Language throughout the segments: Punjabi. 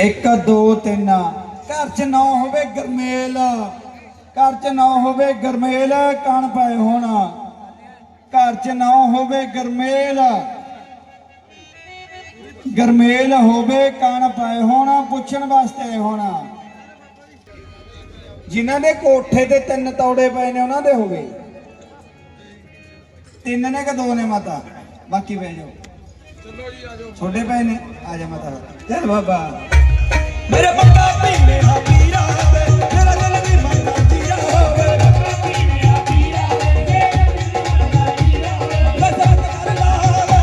1 2 3 ਘਰ 'ਚ ਨਾ ਹੋਵੇ ਗਰਮੇਲ। ਘਰ 'ਚ ਨਾ ਹੋਵੇ ਗਰਮੇਲ ਕਣ ਪਾਏ ਹੋਣਾ। ਘਰ 'ਚ ਨਾ ਹੋਵੇ ਗਰਮੇਲ। ਗਰਮੇਲ ਹੋਵੇ ਕਣ ਪਾਏ ਹੋਣਾ ਪੁੱਛਣ ਵਾਸਤੇ ਹੋਣਾ। ਜਿਨ੍ਹਾਂ ਦੇ ਕੋਠੇ ਤੇ ਤਿੰਨ ਤੌੜੇ ਪਏ ਨੇ ਉਹਨਾਂ ਦੇ ਹੋਵੇ ਤਿੰਨ ਨੇ ਕਿ ਦੋ ਨੇ ਮਾਤਾ? ਬਾਕੀ ਬਹਿ ਜਾਓ। ਚਲੋ ਜੀ ਆ ਜਾਓ। ਛੋਟੇ ਪਏ ਨੇ? ਆ ਜਾ ਮਾਤਾ। ਚੱਲ ਬਾਬਾ। ਮੇਰੇ ਬੰਦਾ ਪੀਲੇ ਹਾ ਪੀਰਾ ਹੋਵੇ ਮੇਰਾ ਦਿਲ ਵੀ ਮੰਗਦਾ ਪੀਰਾ ਹੋਵੇ। ਲਸਤ ਕਰਦਾ ਹੋਵੇ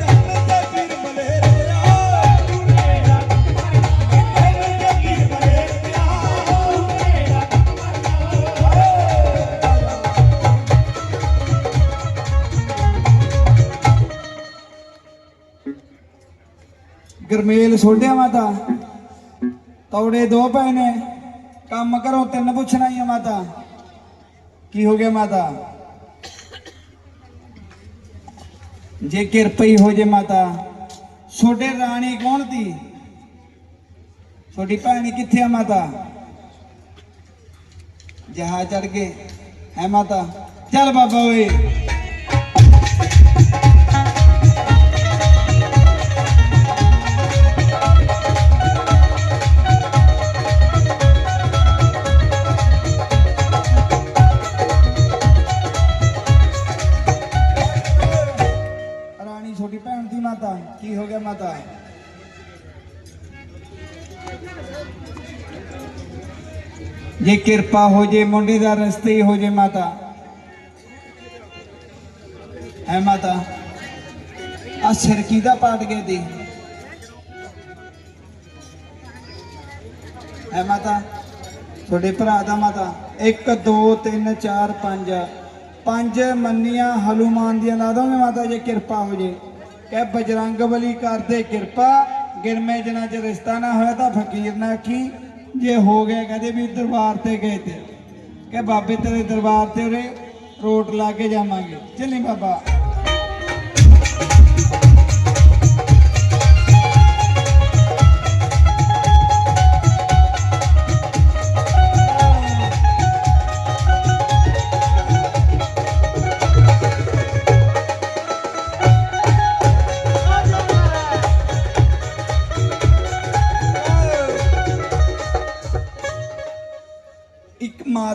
ਕੰਨ ਤੇ ਪੀਰ ਮਲੇਰਿਆ ਪੀਰ ਮਲੇਰਿਆ ਗਰਮੇਲ ਸੋਢਿਆ ਮਾਤਾ। ਤੌੜੇ ਦੋ ਪਏ ਨੇ ਕੰਮ ਕਰੋ ਤਿੰਨ ਪੁੱਛਣਾ ਹੀ ਆ ਮਾਤਾ ਕੀ ਹੋ ਗਿਆ ਮਾਤਾ ਜੇ ਕਿਰਪਈ ਹੋ ਜੇ ਮਾਤਾ ਛੋਟੇ ਰਾਣੀ ਕੌਣ ਤੀ ਛੋਟੀ ਭੈਣੀ ਕਿੱਥੇ ਆ ਮਾਤਾ ਜਹਾ ਚੜ ਕੇ ਹੈ ਮਾਤਾ ਚੱਲ ਬਾਬਾ ਓਏ ਕੀ ਹੋ ਜੇ ਕਿਰਪਾ ਹੋ ਜੇ, ਮੁੰਡੇ ਦਾ ਰਸਤੇ ਹੀ ਹੋ ਜੇ ਮਾਤਾ। ਹੈ ਮਾਤਾ? ਆ ਸਿਰਕੀ ਦਾ ਪਾਟ ਗਏ ਦੀ ਹੈ ਮਾਤਾ? ਤੁਹਾਡੇ ਭਰਾ ਦਾ ਮਾਤਾ। 1 2 3 4 5 ਪੰਜ ਮੰਨੀਆਂ ਹਨੂਮਾਨ ਦੀਆਂ ਲਾ ਦੋਗੇ ਮਾਤਾ, ਜੇ ਕਿਰਪਾ ਹੋ ਜੇ। ਕਹਿ ਬਜਰੰਗ ਬਲੀ ਕਰਦੇ ਕਿਰਪਾ ਗਿਰਮੇ ਜਨਾ ਚ ਰਿਸ਼ਤਾ ਨਾ ਹੋਇਆ ਤਾਂ ਫਕੀਰ ਨਾ ਕੀ ਜੇ ਹੋ ਗਿਆ ਕਦੇ ਵੀ ਦਰਬਾਰ ਤੇ ਗਏ ਤੇ। ਕਹਿ ਬਾਬੇ ਤੇਰੇ ਦਰਬਾਰ ਤੇ ਉਰੇ ਰੋਟ ਲਾ ਕੇ ਜਾਵਾਂਗੇ। ਚੱਲੀ ਬਾਬਾ।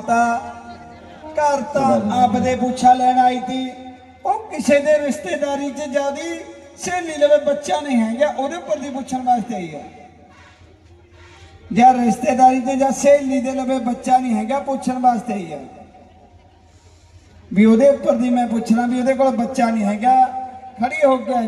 ਇੱਕ ਘਰ ਤਾਂ ਆਪਦੇ ਪੁੱਛਾ ਲੈਣ ਆਈ ਤੀ ਉਹ ਕਿਸੇ ਦੇ ਰਿਸ਼ਤੇਦਾਰੀ 'ਚ ਜਿਆਦੀ ਸਹੇਲੀ ਲਵੇ ਬੱਚਾ ਨਹੀਂ ਹੈਗਾ, ਉਹਦੇ ਉੱਪਰ ਦੀ ਪੁੱਛਣ ਵਾਸਤੇ ਆਈ ਹੈ ਜਾਂ ਰਿਸ਼ਤੇਦਾਰੀ 'ਚ ਜਾਂ ਸਹੇਲੀ ਦੇ ਲਵੇ ਬੱਚਾ ਨਹੀਂ ਹੈਗਾ, ਪੁੱਛਣ ਵਾਸਤੇ ਆਈ ਹੈ ਵੀ ਉਹਦੇ ਉੱਪਰ ਦੀ ਮੈਂ ਪੁੱਛਣਾ ਵੀ ਉਹਦੇ ਕੋਲ ਬੱਚਾ ਨਹੀਂ ਹੈਗਾ, ਖੜੀ ਹੋ ਕੇ ਆਈ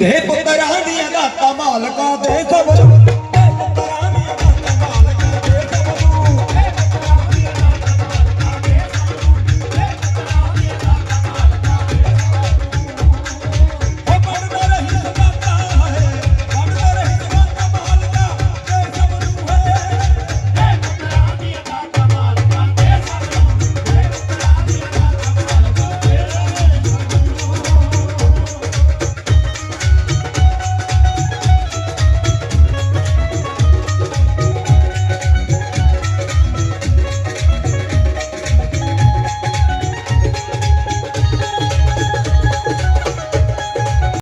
ਇਹ ਪੁੱਤਰਾਂ ਦੀਆਂ ਦਾਤਾਂ ਮਾਲਕਾਂ ਦੇ ਸਭ